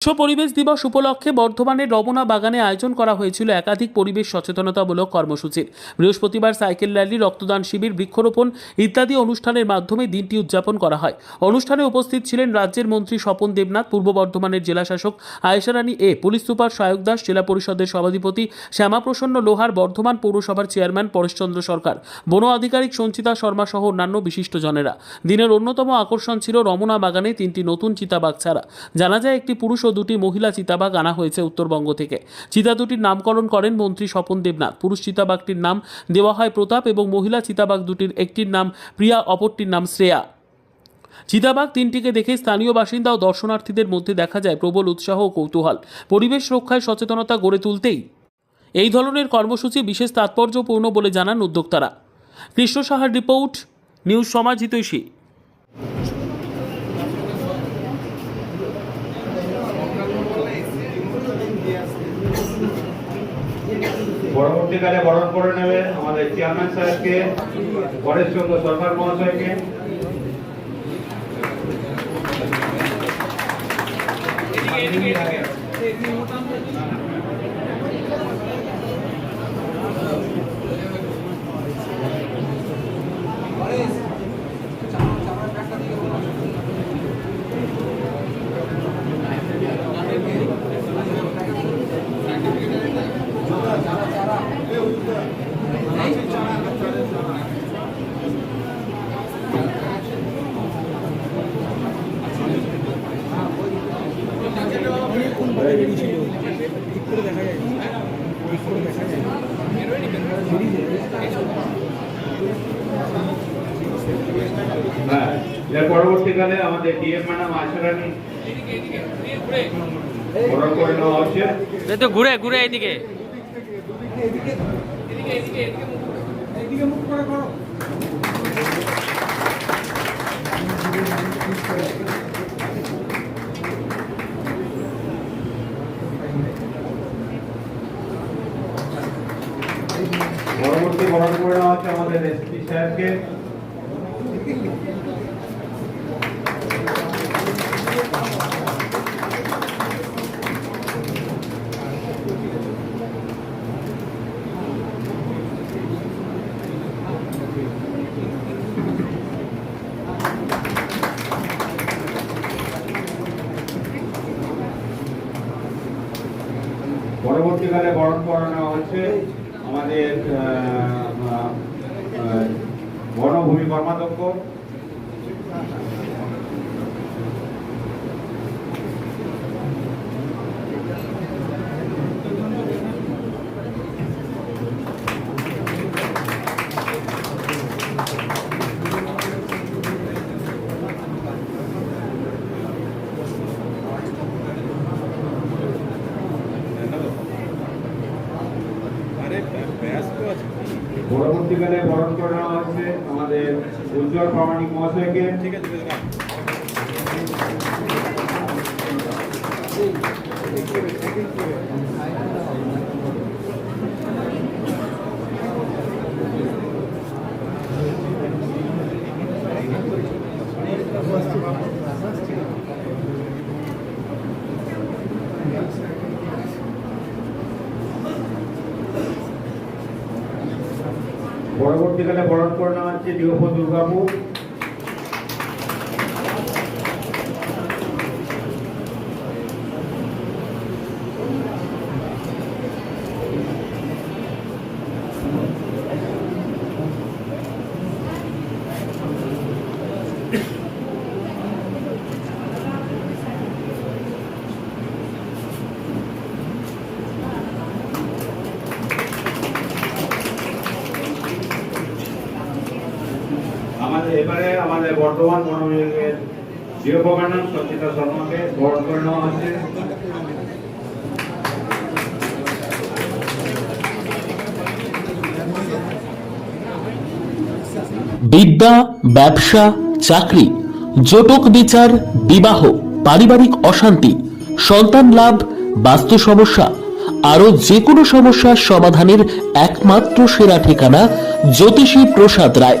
বিশ্ব পরিবেশ দিবস উপলক্ষে বর্ধমানের রমনা বাগানে আয়োজন করা হয়েছিল একাধিক পরিবেশ সচেতনতামূলক কর্মসূচির। বৃহস্পতিবার সাইকেল র্যালি, রক্তদান শিবির, বৃক্ষরোপণ ইত্যাদি অনুষ্ঠানের মাধ্যমে দিনটি উদযাপন করা হয়। অনুষ্ঠানে উপস্থিত ছিলেন রাজ্যের মন্ত্রী স্বপন দেবনাথ, পূর্ব বর্ধমানের জেলাশাসক Ayesharani A, police super Sayak Das, জেলা পরিষদের সভাধিপতি শ্যামাপ্রসন্ন লোহার, বর্ধমান পৌরসভার চেয়ারম্যান পরেশচন্দ্র সরকার, বন আধিকারিক সঞ্চিতা শর্মা সহ অন্যান্য বিশিষ্টজনেরা। দিনের অন্যতম আকর্ষণ ছিল রমনা বাগানে তিনটি নতুন চিতাবাঘ ছাড়া। জানা যায় একটি পুরুষ দুটি মহিলা চিতাবাঘ আনা হয়েছে উত্তরবঙ্গ থেকে। চিতা দুটির নামকরণ করেন মন্ত্রী স্বপন দেবনাথ। পুরুষ চিতাবাঘটির নাম দেওয়া হয় প্রতাপ এবং মহিলা চিতাবাঘ দুটির একটির নাম প্রিয়া, অপরটির নাম শ্রেয়া। চিতাবাঘ তিনটিকে দেখে স্থানীয় বাসিন্দা ও দর্শনার্থীদের মধ্যে দেখা যায় প্রবল উৎসাহ ও কৌতূহল। পরিবেশ রক্ষায় সচেতনতা গড়ে তুলতেই এই ধরনের কর্মসূচি বিশেষ তাৎপর্যপূর্ণ বলে জানান উদ্যোক্তারা। কৃষ্ণ সাহার রিপোর্ট, নিউজ সমাজ হিতৈষী। পরবর্তীকালে বরণ করে নেবে আমাদের চেয়ারম্যান সাহেবকে পরেশ চন্দ্র সরকার মহাশয়কে। হ্যাঁ এর পরবর্তীকালে আমাদের ডিএম ম্যাডাম আশারানি বরণ করে নেওয়া হচ্ছে। এই তো ঘুরে ঘুরে এইদিকে। পরবর্তী বরণ করে নেওয়া হচ্ছে আমাদের এসপি সাহেবকে পরবর্তীকালে বরণ করানো হচ্ছে। আমাদের বনভূমি কর্মাধ্যক্ষ পরবর্তীকালে বরণ করে নেওয়া হচ্ছে আমাদের উজ্জ্বল প্রামাণিক মহাশয়কে। ঠিক আছে। পরবর্তীকালে বরণ করে নেওয়া হচ্ছে ডিওপ দুর্গাপুর। আমাদের বনবিভাগের জিও কমান্ডার সঞ্চিতা শর্মাকে বরণ করে নেওয়া হচ্ছে। বিদ্যা, ব্যবসা, চাকরি, জটক বিচার, বিবাহ, পারিবারিক অশান্তি, সন্তান লাভ, বাস্তু সমস্যা, আরও যে কোনো সমস্যার সমাধানের একমাত্র সেরা ঠিকানা জ্যোতিষী প্রসাদ রায়।